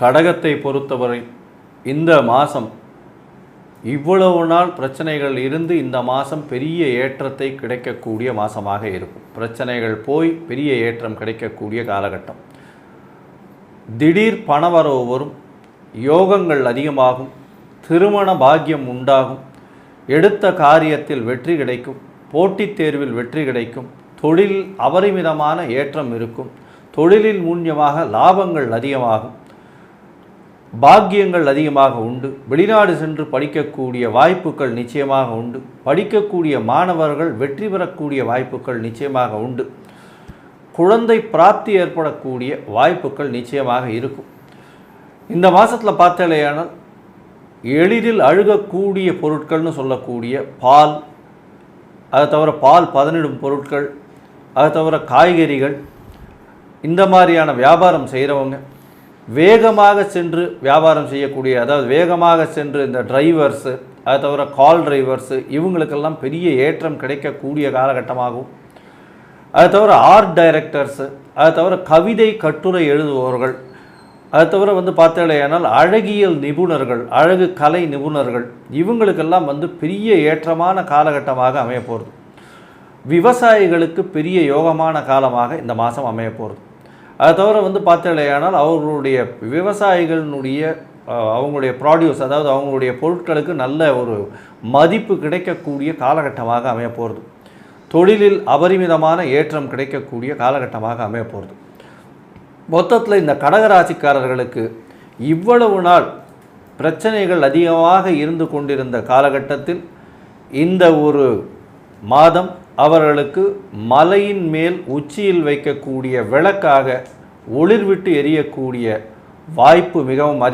கடகத்தை பொறுத்தவரை இந்த மாதம் இவ்வளவு நாள் பிரச்சனைகள் இருந்து இந்த மாதம் பெரிய ஏற்றத்தை கிடைக்கக்கூடிய மாதமாக இருக்கும். பிரச்சனைகள் போய் பெரிய ஏற்றம் கிடைக்கக்கூடிய காலகட்டம். திடீர் பணவரவு வரும் யோகங்கள் அதிகமாகும் திருமண பாக்கியம் உண்டாகும் எடுத்த காரியத்தில் வெற்றி கிடைக்கும் போட்டித் தேர்வில் வெற்றி கிடைக்கும் தொழில் அபரிமிதமான ஏற்றம் இருக்கும் தொழிலில் மூன்யமாக லாபங்கள் அதிகமாகும் பாக்கியங்கள் அதிகமாக உண்டு. வெளிநாடு சென்று படிக்கக்கூடிய வாய்ப்புகள் நிச்சயமாக உண்டு. படிக்கக்கூடிய மாணவர்கள் வெற்றி பெறக்கூடிய வாய்ப்புகள் நிச்சயமாக உண்டு. குழந்தை பிராப்தி ஏற்படக்கூடிய வாய்ப்புகள் நிச்சயமாக இருக்கும். இந்த மாதத்தில் பார்த்தாலேயானால் எளிதில் அழுகக்கூடிய பொருட்கள்னு சொல்லக்கூடிய பால் அதை தவிர பால் பதனிடும் பொருட்கள் அதை தவிர காய்கறிகள் இந்த மாதிரியான வியாபாரம் செய்கிறவங்க வேகமாக சென்று வியாபாரம் செய்யக்கூடிய அதாவது வேகமாக சென்று இந்த டிரைவர்ஸு அதை தவிர கால் டிரைவர்ஸு இவங்களுக்கெல்லாம் பெரிய ஏற்றம் கிடைக்கக்கூடிய காலகட்டமாகும். அதை தவிர ஆர்ட் டைரக்டர்ஸு அதை தவிர கவிதை கட்டுரை எழுதுபவர்கள் அதை தவிர வந்து பார்த்தேனால் அழகியல் நிபுணர்கள் அழகு கலை நிபுணர்கள் இவங்களுக்கெல்லாம் வந்து பெரிய ஏற்றமான காலகட்டமாக அமைய போகிறது விவசாயிகளுக்கு பெரிய யோகமான காலமாக இந்த மாதம் அமைய போகிறது அதை தவிர வந்து பார்த்தேனால் அவர்களுடைய விவசாயிகளினுடைய அவங்களுடைய ப்ராடியூஸ் அதாவது அவங்களுடைய பொருட்களுக்கு நல்ல ஒரு மதிப்பு கிடைக்கக்கூடிய காலகட்டமாக அமைய போகிறது தொழிலில் அபரிமிதமான ஏற்றம் கிடைக்கக்கூடிய காலகட்டமாக அமைய போகிறது மொத்தத்தில் இந்த கடகராசிக்காரர்களுக்கு இவ்வளவு நாள் பிரச்சனைகள் அதிகமாக இருந்து கொண்டிருந்த காலகட்டத்தில் இந்த ஒரு மாதம் அவர்களுக்கு மலையின் மேல் உச்சியில் வைக்கக்கூடிய விளக்காக ஒளிர்விட்டு எரியக்கூடிய வாய்ப்பு மிகவும் அதிகம்